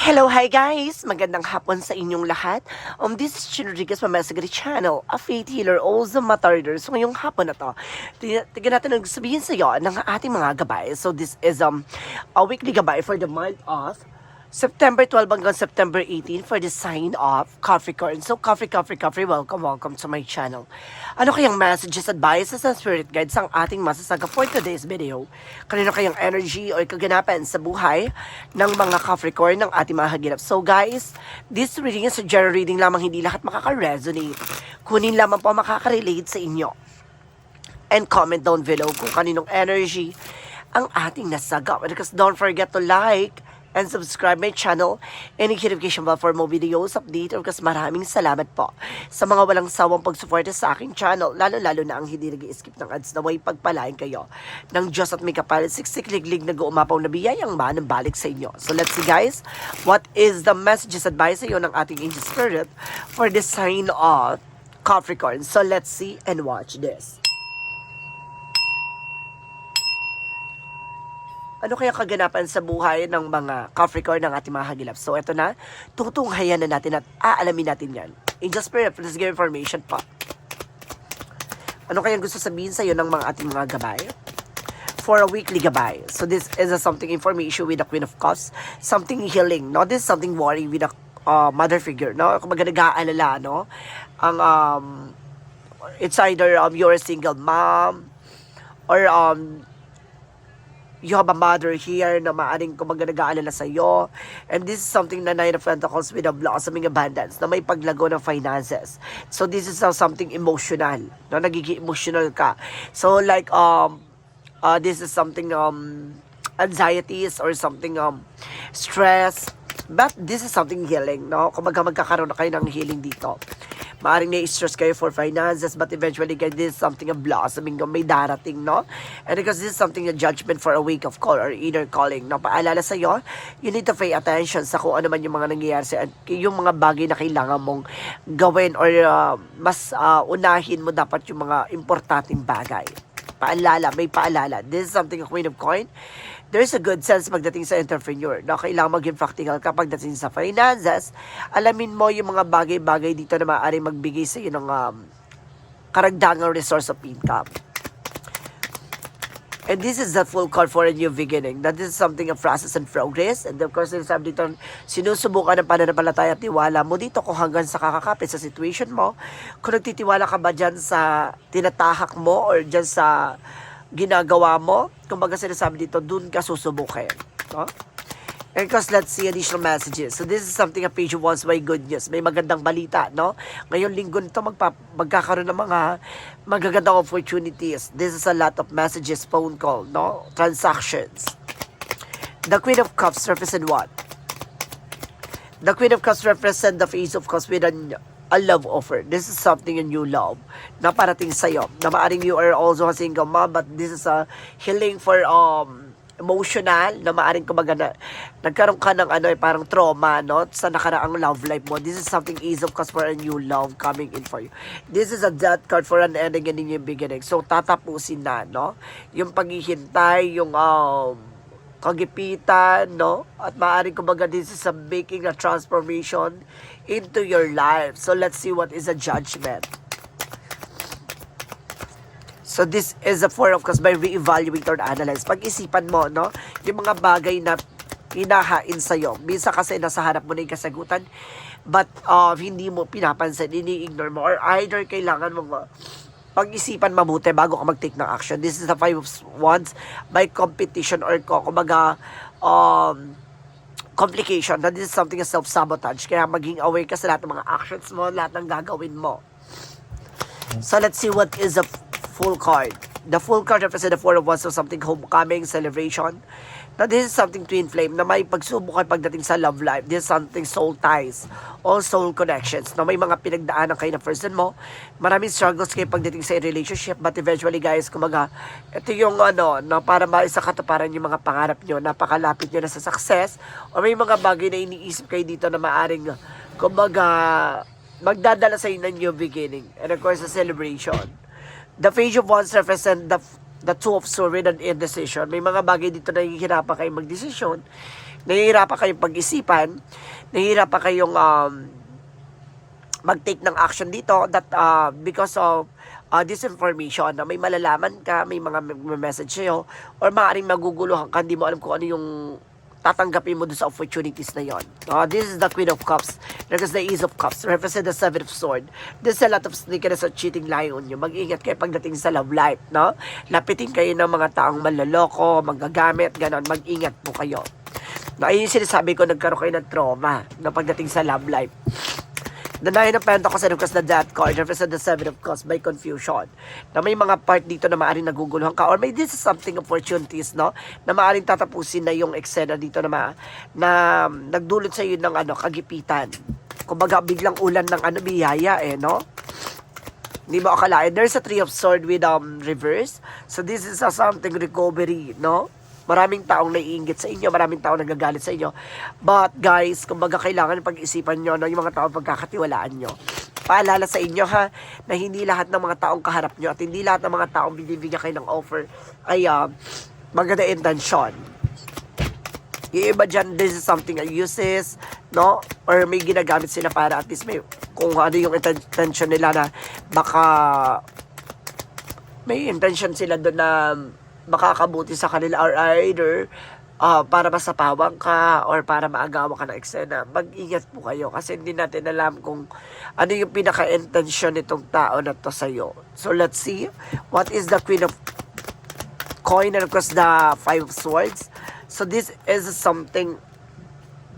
Hello, hi guys! Magandang hapon sa inyong lahat. Um, this is Chin Rodriguez from Mesagari Channel, a faith healer, also matarder. So ngayong hapon na to, tig- tignan natin ang sabihin sa iyo ng ating mga gabay. So this is um, a weekly gabay for the month of September 12 hanggang September 18 for the sign of Capricorn. So Capri, Capri, Capri, welcome, welcome to my channel. Ano kayang messages, advices, and spirit guides ang ating masasaga for today's video? Kanino kayang energy or kaganapan sa buhay ng mga Capricorn ng ating mga hagilap? So guys, this reading is a general reading lamang hindi lahat makaka-resonate. Kunin lamang po makaka-relate sa inyo and comment down below kung kaninong energy ang ating nasagap. And because don't forget to like and subscribe my channel and notification bell for more videos update because maraming salamat po sa mga walang sawang pagsuporta sa aking channel lalo-lalo na ang hindi nag skip ng ads na way pagpalain kayo ng Diyos at may kapalit siksik-liglig na guumapaw na biyayang manang balik sa inyo. So let's see guys, what is the messages advice sa iyo ng ating angel spirit for the sign of Capricorn. So let's see and watch this. Ano kaya kaganapan sa buhay ng mga Capricorn ng ating mga hagilap? So, eto na. Tutunghayan na natin at aalamin natin yan. In just spirit, let's give information pa. Ano kaya gusto sabihin sa iyo ng mga ating mga gabay? For a weekly gabay. So, this is a something information with the Queen of Cups. Something healing. No? This is something worry with the uh, mother figure. No? Kung nag-aalala, no? Ang, um, it's either um, you're a single mom or um, you have a mother here na maaring kumbaga nag-aalala sa iyo. And this is something na Nine of Pentacles with a blossoming abundance na may paglago ng finances. So this is uh, something emotional. No? Nagiging emotional ka. So like, um, uh, this is something, um, anxieties or something, um, stress. But this is something healing, no? Kumbaga magkakaroon na kayo ng healing dito. Maaring na-stress kayo for finances, but eventually, guys, this is something of blossoming, no? may darating, no? And because this is something a judgment for a week of call or inner calling, no? Paalala sa iyo, you need to pay attention sa kung ano man yung mga nangyayari sa yung mga bagay na kailangan mong gawin or uh, mas uh, unahin mo dapat yung mga importanteng bagay. Paalala, may paalala. This is something a queen of coin. There's a good sense pagdating sa entrepreneur na kailangan maging practical kapag dating sa finances. Alamin mo yung mga bagay-bagay dito na maaaring magbigay sa iyo ng um, karagdagang resource of income. And this is the full call for a new beginning. That is something of process and progress. And of course, sabi dito, sinusubukan ng pananampalataya at tiwala mo dito kung hanggang sa kakakapit sa situation mo. Kung nagtitiwala ka ba dyan sa tinatahak mo or dyan sa ginagawa mo. Kumbaga sinasabi dito, dun ka susubukin. No? And because let's see additional messages. So this is something a page wants by good news. May magandang balita, no? Ngayon linggo nito magpa, magkakaroon ng mga magagandang opportunities. This is a lot of messages, phone call, no? Transactions. The Queen of Cups represent what? The Queen of Cups represent the face of Cups with an a love offer. This is something a new love na parating sa'yo. Na maaring you are also a single mom, but this is a healing for um emotional na maaring kumbaga na nagkaroon ka ng ano eh, parang trauma no sa nakaraang love life mo this is something ease of cause for a new love coming in for you this is a death card for an ending and a new beginning so tatapusin na no yung paghihintay yung um kagipitan, no? At maaaring kumbaga this is a making a transformation into your life. So let's see what is a judgment. So this is a four of cups by re-evaluate or analyze. Pag-isipan mo, no? Yung mga bagay na hinahain sa'yo. Minsan kasi nasa harap mo na yung kasagutan, but uh, hindi mo pinapansin, ini-ignore mo, or either kailangan mo ma- pag-isipan mabuti bago ka mag-take ng action. This is the five of wands by competition or kumbaga, um, complication. That this is something self-sabotage. Kaya maging aware ka sa lahat ng mga actions mo, lahat ng gagawin mo. So let's see what is a full card. The full card represents the four of wands of something homecoming, celebration. Now this is something twin flame na may pagsubok ay pagdating sa love life. This is something soul ties, all soul connections. Na may mga pinagdaanan kayo na person mo. Maraming struggles kayo pagdating sa relationship but eventually guys, kumaga, ito yung ano, na para maisa katuparan yung mga pangarap nyo, napakalapit nyo na sa success o may mga bagay na iniisip kayo dito na maaring kumbaga magdadala sa inyo ng new beginning. And of course, a celebration. The page of wands represent the the two of swords and indecision. May mga bagay dito na hihirapan kayo magdesisyon. nahihirapan kayong pag-isipan, nahihirapan kayong um, mag-take ng action dito that uh, because of uh, this information na may malalaman ka, may mga message sa'yo, or maaaring maguguluhan ka, hindi mo alam kung ano yung tatanggapin mo doon sa opportunities na yon. Uh, this is the Queen of Cups. Because the Ace of Cups represent the Seven of Sword. There's a lot of sneakiness or cheating lying on you. Mag-ingat kayo pagdating sa love life, no? Lapitin kayo ng mga taong manloloko, magagamit, ganon. Mag-ingat po kayo. Na ayun yung sinasabi ko, nagkaroon kayo ng trauma na pagdating sa love life. The Nine of Pentacles and of course the Death card represent the Seven of Cups by confusion. Na may mga part dito na maaaring naguguluhan ka or may this is something opportunities, no? Na maaaring tatapusin na yung eksena dito na, ma, na nagdulot sa iyo ng ano, kagipitan. Kumbaga biglang ulan ng ano, biyaya eh, no? Hindi mo akalain. There's a Three of Sword with um, reverse. So this is a something recovery, no? Maraming taong naiingit sa inyo, maraming taong nagagalit sa inyo. But guys, kumbaga kailangan pag-isipan nyo, no, yung mga taong pagkakatiwalaan nyo. Paalala sa inyo ha, na hindi lahat ng mga taong kaharap nyo at hindi lahat ng mga taong binibigyan kayo ng offer ay uh, maganda intention. Yung iba dyan, this is something I uses, no? Or may ginagamit sila para at least may, kung ano yung intention nila na baka may intention sila doon na makakabuti sa kanila or either uh, para masapawang ka or para maagawa ka ng eksena, mag-ingat po kayo kasi hindi natin alam kung ano yung pinaka-intention nitong tao na to sa'yo. So let's see, what is the Queen of Coin and of course the Five of Swords. So this is something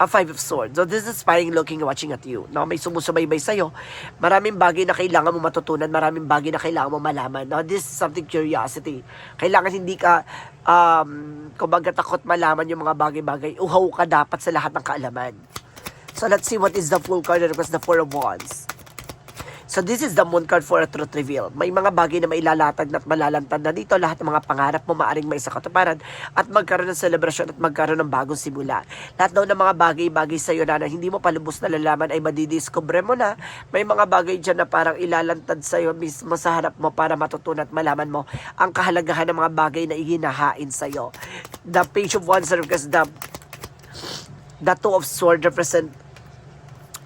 a Five of Swords. So this is spying, looking, watching at you. No? May sumusubaybay sa'yo. Maraming bagay na kailangan mo matutunan. Maraming bagay na kailangan mo malaman. No? This is something curiosity. Kailangan hindi ka, um, kumbaga takot malaman yung mga bagay-bagay. Uhaw ka dapat sa lahat ng kaalaman. So let's see what is the full card course the Four of Wands. So this is the moon card for a truth reveal. May mga bagay na mailalatag at malalantad na dito. Lahat ng mga pangarap mo maaring may katuparan at magkaroon ng selebrasyon at magkaroon ng bagong simula. Lahat daw ng mga bagay-bagay sa iyo na, na hindi mo palubos na lalaman ay madidiscover mo na. May mga bagay dyan na parang ilalantad sa iyo mismo sa harap mo para matutunan at malaman mo ang kahalagahan ng mga bagay na ihinahain sa iyo. The page of wands because the the two of swords represent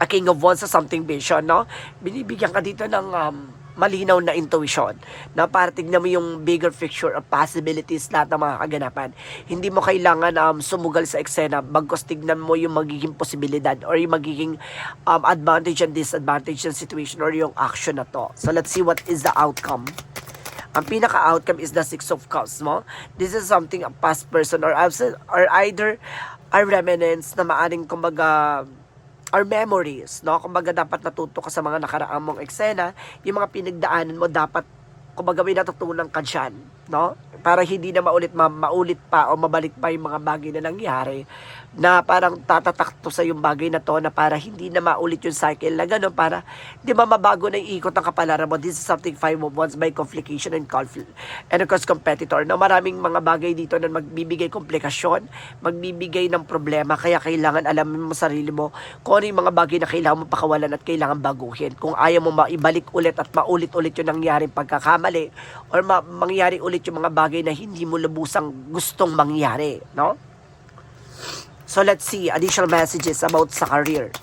a king of wands sa something vision, no? Binibigyan ka dito ng um, malinaw na intuition na para tignan mo yung bigger picture of possibilities lahat ng mga kaganapan. Hindi mo kailangan um, sumugal sa eksena bagkos tignan mo yung magiging posibilidad or yung magiging um, advantage and disadvantage ng situation or yung action na to. So let's see what is the outcome. Ang pinaka-outcome is the Six of Cups mo. This is something a past person or absent or either a remnants na maaring kumbaga or memories, no? Kumbaga dapat natuto ka sa mga nakaraang mong eksena, yung mga pinagdaanan mo dapat kumbaga may natutunan ka dyan, no? Para hindi na maulit ma maulit pa o mabalik pa yung mga bagay na nangyari na parang tatatakto sa yung bagay na to na para hindi na maulit yung cycle na gano'n para di ba mabago na ikot ng kapalaran mo. This is something five of wands by complication and conflict and of course competitor na maraming mga bagay dito na magbibigay komplikasyon magbibigay ng problema kaya kailangan alamin mo sarili mo kung ano yung mga bagay na kailangan mo pakawalan at kailangan baguhin. Kung ayaw mo maibalik ulit at maulit-ulit yung nangyaring pagkakamali or ma- mangyari ulit yung mga bagay na hindi mo lubusang gustong mangyari no So let's see additional messages about sa career.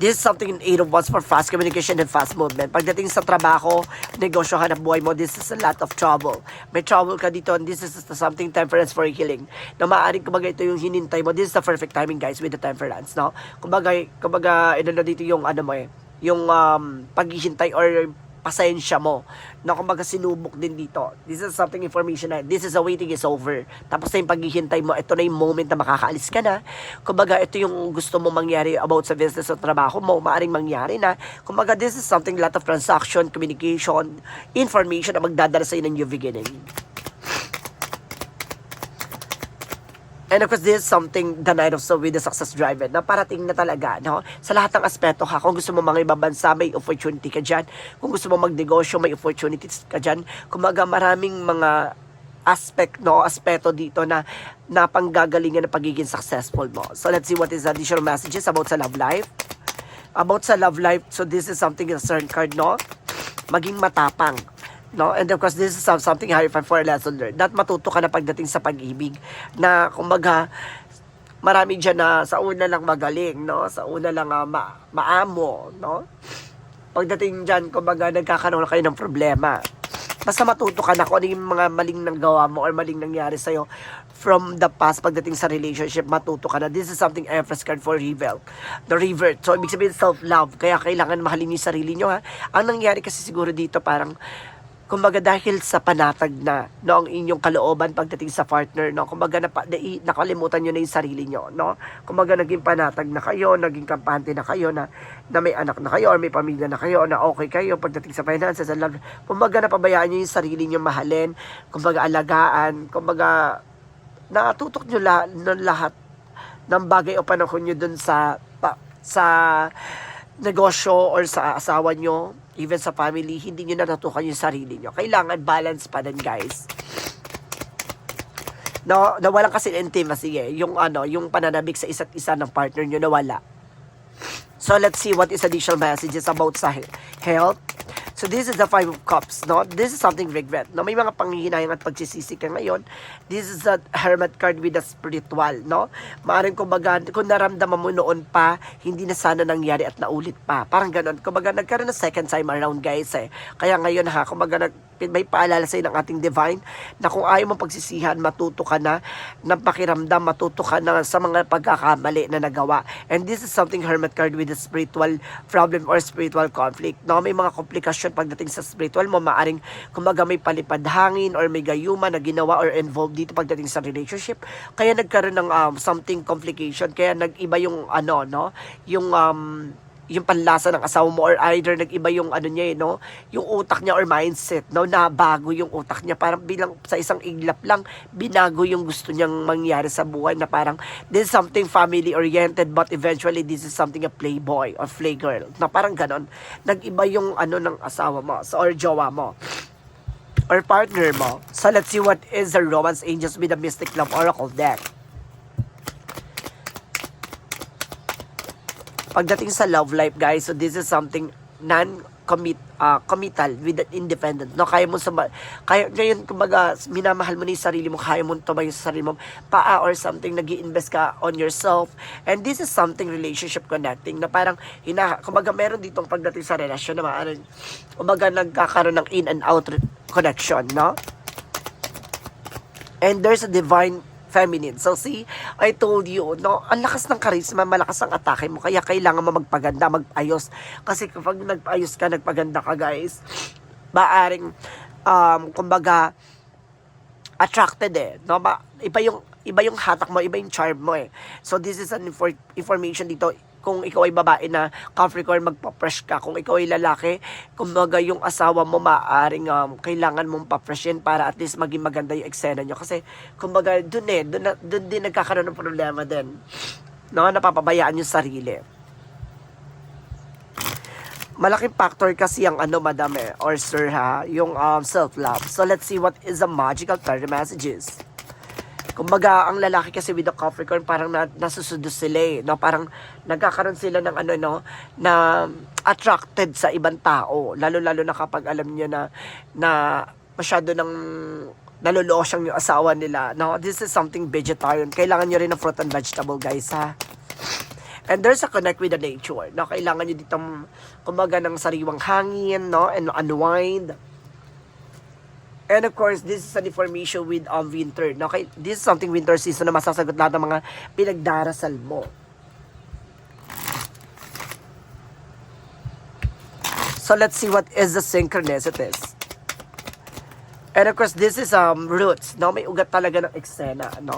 This is something in eight of wands for fast communication and fast movement. Pagdating sa trabaho, negosyo, hanap buhay mo, this is a lot of trouble. May trouble ka dito and this is something temperance for healing. Na maaaring kumbaga ito yung hinintay mo. This is the perfect timing guys with the temperance, no? Kumbaga, kumbaga, ito na dito yung ano mo eh, yung um, paghihintay or pasensya mo na kumbaga sinubok din dito. This is something information na this is a waiting is over. Tapos na yung paghihintay mo, ito na yung moment na makakaalis ka na. Kumbaga ito yung gusto mo mangyari about sa business o trabaho mo, maaring mangyari na. Kumbaga this is something lot of transaction, communication, information na magdadala sa ng new beginning. And of course, this is something the night of so with the success driver na parating na talaga, no? Sa lahat ng aspeto ha, kung gusto mo mga ibang bansa, may opportunity ka dyan. Kung gusto mo magnegosyo, may opportunities ka dyan. Kumaga maraming mga aspect, no? Aspeto dito na na panggagalingan ng pagiging successful mo. So let's see what is the additional messages about sa love life. About sa love life, so this is something in a certain card, no? Maging matapang No? And of course, this is some- something higher for a lesson learned. That matuto ka na pagdating sa pag-ibig. Na, kumbaga, marami dyan na sa una lang magaling, no? Sa una lang ah, ma- maamo, no? Pagdating dyan, kumbaga, nagkakaroon kayo ng problema. Basta matuto ka na kung ano yung mga maling nanggawa mo or maling nangyari sa'yo from the past pagdating sa relationship, matuto ka na. This is something Empress card for Revel. The revert. So, ibig sabihin self-love. Kaya kailangan mahalin yung sarili nyo, ha? Ang nangyari kasi siguro dito, parang kumbaga dahil sa panatag na no ang inyong kalooban pagdating sa partner no kumbaga na, na nakalimutan niyo na yung sarili niyo no? Kumbaga naging panatag na kayo naging kampante na kayo na na may anak na kayo or may pamilya na kayo na okay kayo pagdating sa finances and love. Kumbaga napabayaan niyo yung sarili niyo mahalin kumbaga alagaan kumbaga natutok niyo ng lahat ng bagay o panahon niyo dun sa pa, sa negosyo or sa asawa nyo, even sa family, hindi nyo natutukan yung sarili nyo. Kailangan balance pa din, guys. No, nawalan kasi intimacy eh. Yung ano, yung pananabik sa isa't isa ng partner nyo nawala. So let's see what is additional messages about sa he- health. So this is the five of cups, no? This is something regret. No, may mga panghihinayang at pagsisisi ka ngayon. This is a hermit card with a spiritual, no? Maaring kumbaga, kung naramdaman mo noon pa, hindi na sana nangyari at naulit pa. Parang ganun. Kumbaga, nagkaroon ng second time around, guys, eh. Kaya ngayon, ha, kumbaga, nag, may paalala sa'yo ng ating divine na kung ayaw mo pagsisihan, matuto ka na ng pakiramdam, matuto ka na sa mga pagkakamali na nagawa. And this is something hermit card with a spiritual problem or spiritual conflict. No, may mga komplikasyon pagdating sa spiritual mo, maaring kumbaga may palipad hangin or may gayuma na ginawa or involved dito pagdating sa relationship. Kaya nagkaroon ng um, something complication, kaya nag-iba yung ano, no, yung um, yung panlasa ng asawa mo or either nag-iba yung ano niya eh, no? Yung utak niya or mindset, no? Na bago yung utak niya. Parang bilang sa isang iglap lang, binago yung gusto niyang mangyari sa buhay na parang this is something family-oriented but eventually this is something a playboy or playgirl. Na parang ganon. Nag-iba yung ano ng asawa mo so, or jowa mo or partner mo. So let's see what is the Romance Angels with the Mystic Love Oracle deck. Pagdating sa love life guys so this is something non commit uh, committal with independent. No kaya mo sa kaya ngayon kumbaga minamahal mo na yung sarili mo kaya mo tumayo sa sarili mo paa or something nag invest ka on yourself. And this is something relationship connecting na parang hina kumbaga meron ditong pagdating sa relasyon na maaaring kumbaga nagkakaroon ng in and out connection no? And there's a divine feminine. So see, I told you, no, ang lakas ng charisma, malakas ang atake mo, kaya kailangan mo magpaganda, magayos. Kasi kapag nagpaayos ka, nagpaganda ka, guys, maaring, um, kumbaga, attracted eh, no? Ba, iba yung iba yung hatak mo, iba yung charm mo eh. So this is an infor- information dito kung ikaw ay babae na Capricorn, magpa-fresh ka. Kung ikaw ay lalaki, kumbaga yung asawa mo maaring um, kailangan mong pa-freshin para at least maging maganda yung eksena nyo. Kasi, kumbaga, dun eh, dun, dun din nagkakaroon ng problema din. No, napapabayaan yung sarili. Malaking factor kasi ang ano, madam eh, or sir ha, yung um, self-love. So, let's see what is the magical card messages. Kumbaga, ang lalaki kasi with the Capricorn, parang na, nasusudo sila eh. No? Parang nagkakaroon sila ng ano, no? Na attracted sa ibang tao. Lalo-lalo na kapag alam niyo na, na masyado ng nalolosyang yung asawa nila. No? This is something vegetarian. Kailangan nyo rin ng fruit and vegetable, guys, ha? And there's a connect with the nature. No? Kailangan nyo ditong, kumbaga, ng sariwang hangin, no? And unwind. And of course, this is an information with um, winter. No? Kay, this is something winter season na masasagot lahat ng mga pinagdarasal mo. So let's see what is the synchronicities. And of course, this is um roots, no? May ugat talaga ng eksena, no?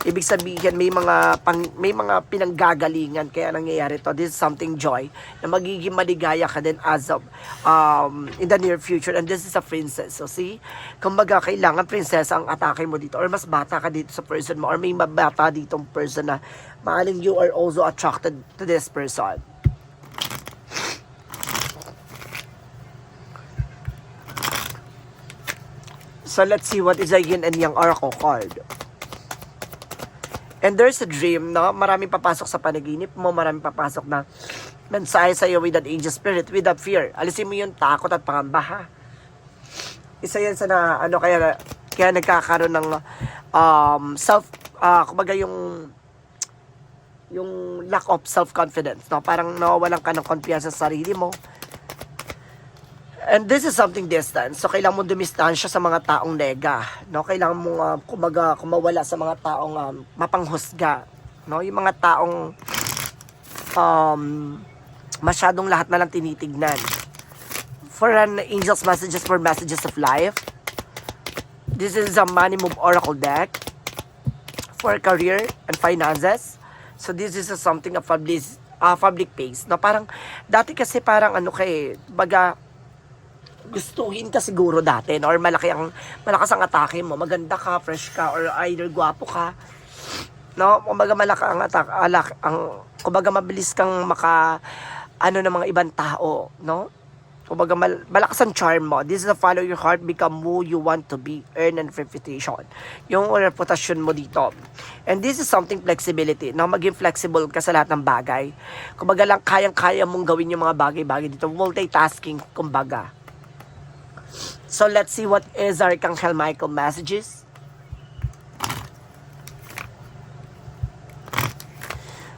Ibig sabihin may mga pang, may mga pinanggagalingan kaya nangyayari to. This is something joy na magiging maligaya ka din as of um in the near future and this is a princess. So see, kumbaga kailangan prinsesa ang atake mo dito or mas bata ka dito sa person mo or may mabata ditong person na maaling you are also attracted to this person. So let's see what is a yin and yang oracle card. And there's a dream na maraming papasok sa panaginip mo, maraming papasok na mensahe sa'yo with an angel spirit, with that fear. Alisin mo yung takot at pangamba ha. isa yan sa na, ano, kaya, kaya nagkakaroon ng um, self, ah, kumbaga yung yung lack of self-confidence, no? Parang nawawalan ka ng kumpiyansa sa sarili mo. And this is something distant. So, kailangan mo dumistansya sa mga taong nega. No? Kailangan mo, uh, kumaga, kumawala sa mga taong um, mapanghusga. No? Yung mga taong um, masyadong lahat na lang tinitignan. For an angel's messages for messages of life. This is a money move oracle deck. For career and finances. So this is something of public, uh, public pace. No? Parang, dati kasi parang ano kay, baga, gustuhin ka siguro dati, no? or malaki ang, malakas ang atake mo, maganda ka, fresh ka, or either gwapo ka, no? Kumbaga malaki ang atak, alak, ang, kumbaga mabilis kang maka, ano ng mga ibang tao, no? Kumbaga mal, malakas ang charm mo. This is a follow your heart, become who you want to be, earn and reputation. Yung reputasyon mo dito. And this is something flexibility, no? Maging flexible ka sa lahat ng bagay. Kumbaga lang, kayang-kaya mong gawin yung mga bagay-bagay dito. Multitasking, kumbaga. So let's see what is Archangel Michael messages.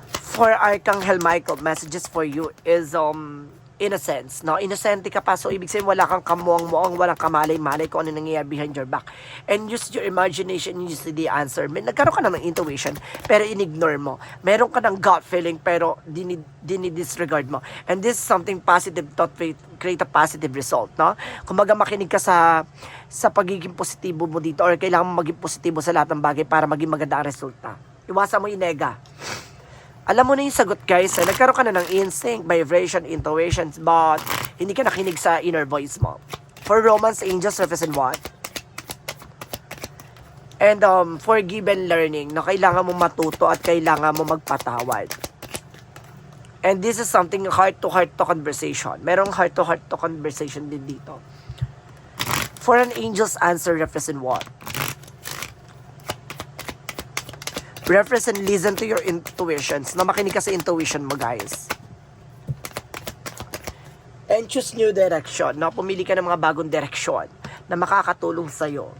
For Archangel Michael, messages for you is um innocence, no? Innocente ka pa, so ibig sabihin wala kang kamuang-muang, walang kamalay-malay kung ano nangyayari behind your back. And use your imagination, use the answer. May, nagkaroon ka na ng intuition, pero in-ignore mo. Meron ka ng gut feeling, pero dini, dini-disregard mo. And this is something positive thought create, a positive result, no? Kumbaga makinig ka sa sa pagiging positibo mo dito or kailangan mo maging positibo sa lahat ng bagay para maging maganda ang resulta. Iwasan mo yung nega. Alam mo na yung sagot guys, eh, nagkaroon ka na ng instinct, vibration, intuitions, but hindi ka nakinig sa inner voice mo. For romance, angels represent what? And um, for given learning, na kailangan mo matuto at kailangan mo magpatawad. And this is something heart-to-heart to conversation. Merong heart-to-heart to conversation din dito. For an angel's answer represent what? Represent listen to your intuitions. Na makinig ka sa intuition mo, guys. And choose new direction. Na pumili ka ng mga bagong direksyon na makakatulong sa'yo.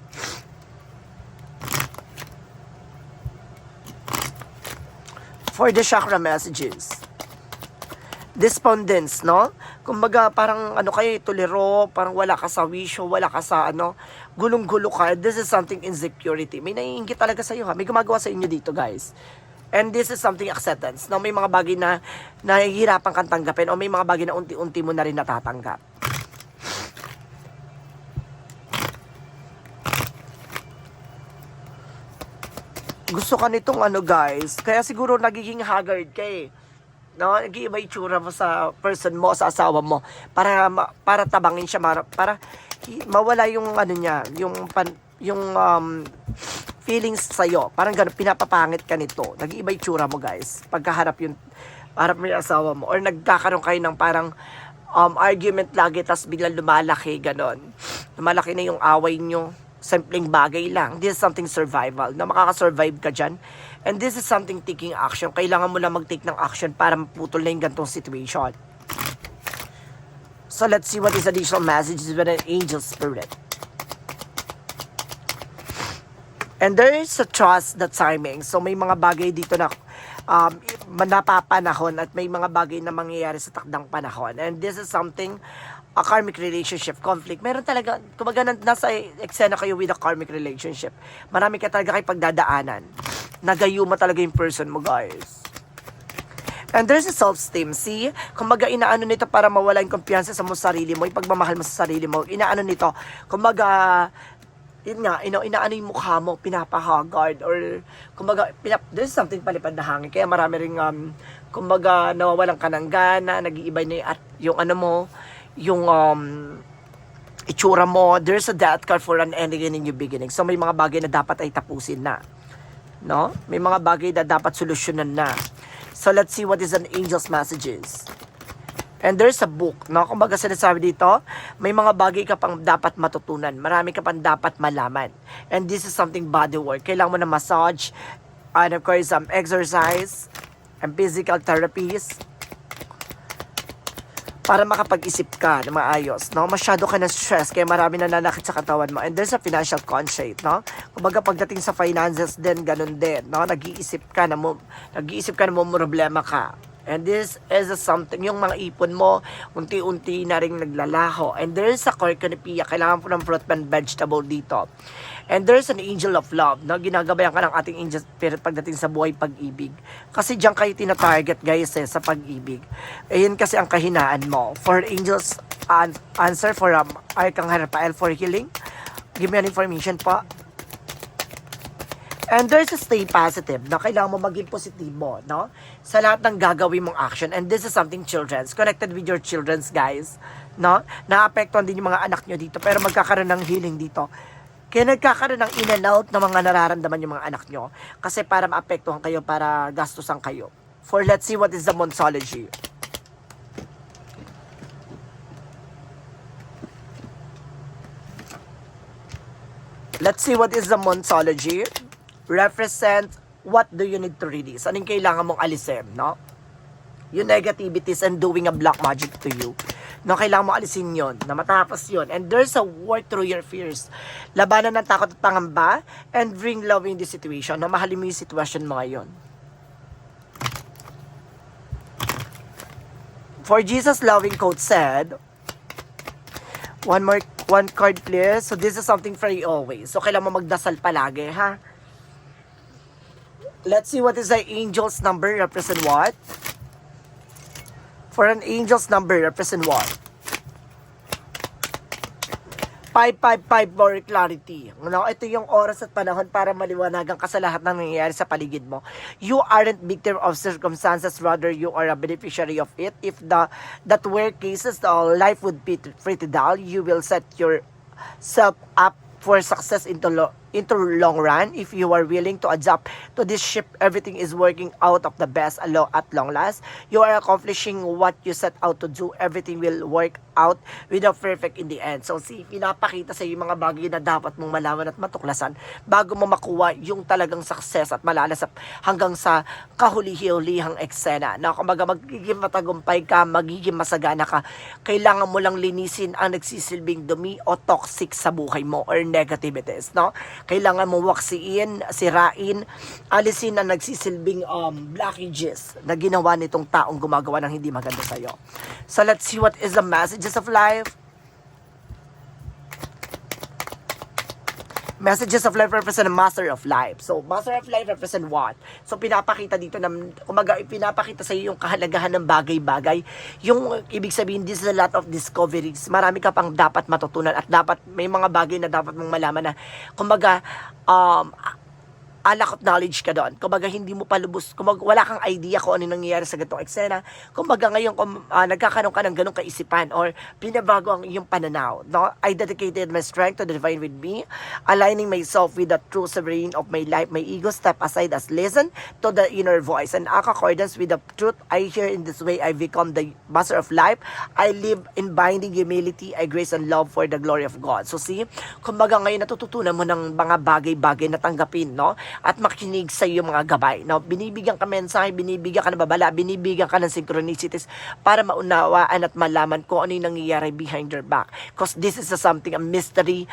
For the chakra messages. Despondence, no? Kumbaga, parang ano kayo, tuliro, parang wala ka sa wisyo, wala ka sa ano, gulong-gulo ka. This is something insecurity. May naiingit talaga sa iyo, ha? May gumagawa sa inyo dito, guys. And this is something acceptance. No, may mga bagay na nahihirapan kang tanggapin o may mga bagay na unti-unti mo na rin natatanggap. Gusto ka nitong ano guys, kaya siguro nagiging haggard ka eh. No, nag-iiba yung tsura mo sa person mo, sa asawa mo para para tabangin siya para, para mawala yung ano niya, yung pan, yung um, feelings sa iyo. Parang ganun pinapapangit ka nito. Nag-iiba yung tsura mo, guys. Pagkaharap yung harap mo yung asawa mo or nagkakaroon kayo ng parang um, argument lagi tapos biglang lumalaki ganon. Lumalaki na yung away nyo. Simpleng bagay lang. This is something survival. Na makakasurvive ka dyan. And this is something taking action. Kailangan mo lang mag-take ng action para maputol na yung gantong situation. So let's see what is additional messages with an angel spirit. And there is a trust the timing. So may mga bagay dito na um, napapanahon at may mga bagay na mangyayari sa takdang panahon. And this is something a karmic relationship conflict. Meron talaga, kumbaga nasa eksena kayo with a karmic relationship. Marami ka talaga kayo pagdadaanan. Nagayuma talaga yung person mo, guys. And there's a self-esteem. See? Kumbaga, inaano nito para mawala yung kumpiyansa sa mo sarili mo, yung pagmamahal mo sa sarili mo. Inaano nito, kumbaga, yun nga, ina inaano yung mukha mo, pinapahagard, or, kumbaga, pinap there's something palipad na hangin. Kaya marami rin, um, kumbaga, nawawalan ka ng gana, nag-iiba na yung, at, yung ano mo, yung, um, itsura mo. There's a death card for an ending and a new beginning. So, may mga bagay na dapat ay tapusin na. No? May mga bagay na dapat solusyonan na. So, let's see what is an angel's messages. And there's a book, no? Kumbaga sinasabi dito, may mga bagay ka pang dapat matutunan. Marami ka pang dapat malaman. And this is something body work. Kailangan mo na massage, and of course, um, exercise, and physical therapies. Para makapag-isip ka na maayos, no? Masyado ka na stress, kaya marami na nanakit sa katawan mo. And there's a financial constraint, no? Kumbaga pagdating sa finances din, ganun din, no? Nag-iisip ka na mo, nag-iisip ka na mo, problema ka. And this is a something, yung mga ipon mo, unti-unti na rin naglalaho. And there is a corconopia, kailangan po ng fruit and vegetable dito. And there's an angel of love, no? Ginagabayan ka ng ating angel spirit pagdating sa buhay pag-ibig. Kasi diyan kayo tina-target, guys, eh, sa pag-ibig. Ayun kasi ang kahinaan mo. For angels, an- answer for um, Archangel Raphael for healing. Give me an information po. And there's a stay positive na kailangan mo maging positibo, no? Sa lahat ng gagawin mong action. And this is something children's. Connected with your children's, guys. No? Naapektuhan din yung mga anak nyo dito. Pero magkakaroon ng healing dito. Kaya nagkakaroon ng in and out ng mga nararamdaman yung mga anak nyo. Kasi para maapektuhan kayo, para gastusan kayo. For let's see what is the Monsology. Let's see what is the Monsology. Represent what do you need to release. Anong kailangan mong alisin, no? Yung negativities and doing a black magic to you. No, kailangan mo alisin yon na matapos yon And there's a work through your fears. Labanan ng takot at pangamba and bring love in this situation. No, mahalin mo yung sitwasyon mo ngayon. For Jesus' loving quote said, One more, one card please. So this is something for you always. So kailangan mo magdasal palagi, ha? Let's see what is the angel's number represent what? For an angel's number represent what? 555 for clarity. No, ito yung oras at panahon para maliwanagan ka sa lahat ng nangyayari sa paligid mo. You aren't victim of circumstances, rather you are a beneficiary of it. If the that were cases, the life would be pretty dull. You will set yourself up for success into lo- into long run if you are willing to adapt to this ship everything is working out of the best at long last. You are accomplishing what you set out to do everything will work out without perfect in the end. So see pinapakita sa iyo yung mga bagay na dapat mong malaman at matuklasan bago mo makuha yung talagang success at malalasap hanggang sa kahuli-hulihang eksena. Na kumbaga magiging matagumpay ka magiging masagana ka. Kailangan mo lang linisin ang nagsisilbing dumi o toxic sa buhay mo or negativities no kailangan mo waksiin, sirain, alisin ang nagsisilbing um, blockages na ginawa nitong taong gumagawa ng hindi maganda sa'yo. So let's see what is the messages of life. Messages of life represent a master of life. So, master of life represent what? So, pinapakita dito na, kumaga, pinapakita sa iyo yung kahalagahan ng bagay-bagay. Yung, ibig sabihin, this is a lot of discoveries. Marami ka pang dapat matutunan at dapat, may mga bagay na dapat mong malaman na, kumaga, um, a lack of knowledge ka doon. Kumbaga, hindi mo palubos, kumbaga, wala kang idea kung ano nangyayari sa ganitong eksena. Kumbaga, ngayon, kung ah, nagkakaroon ka ng ganong kaisipan or pinabago ang iyong pananaw. No? I dedicated my strength to the divine with me, aligning myself with the true sovereign of my life. My ego step aside as listen to the inner voice. And accordance with the truth I hear in this way, I become the master of life. I live in binding humility, I grace and love for the glory of God. So see, kumbaga ngayon natututunan mo ng mga bagay-bagay na tanggapin, no? At makinig sa iyong mga gabay. No? Binibigyan ka mensahe, binibigyan ka ng babala, binibigyan ka ng synchronicities para maunawaan at malaman kung ano yung nangyayari behind your back. Because this is a something, a mystery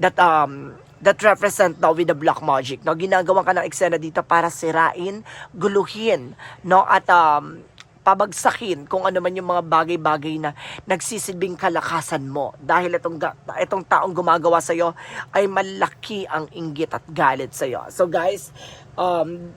that um that represent no, with the black magic. No? Ginagawa ka ng eksena dito para sirain, guluhin, no? At um, pabagsakin kung ano man yung mga bagay-bagay na nagsisilbing kalakasan mo dahil itong itong taong gumagawa sa iyo ay malaki ang inggit at galit sa iyo. So guys, um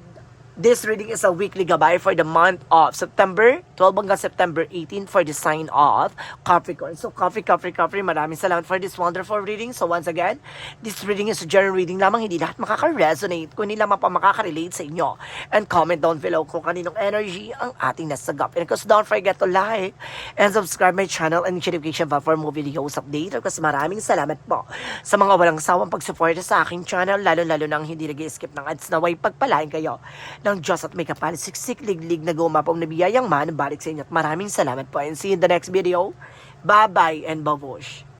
This reading is a weekly gabay for the month of September 12 hanggang September 18 for the sign of Capricorn. So, Capri, Capri, Capri, maraming salamat for this wonderful reading. So, once again, this reading is a general reading lamang. Hindi lahat makaka-resonate. Kung hindi lamang pa makaka-relate sa inyo. And comment down below kung kaninong energy ang ating nasagap. And of course, don't forget to like and subscribe my channel and notification bell for more videos update. Of course, maraming salamat po sa mga walang sawang pagsuporta sa aking channel, lalo-lalo nang hindi nag-skip ng ads na way pagpalain kayo ng Diyos at may kapalit siksik liglig na gumapong na biyayang man balik sa inyo at maraming salamat po and see you in the next video. Bye-bye and babush.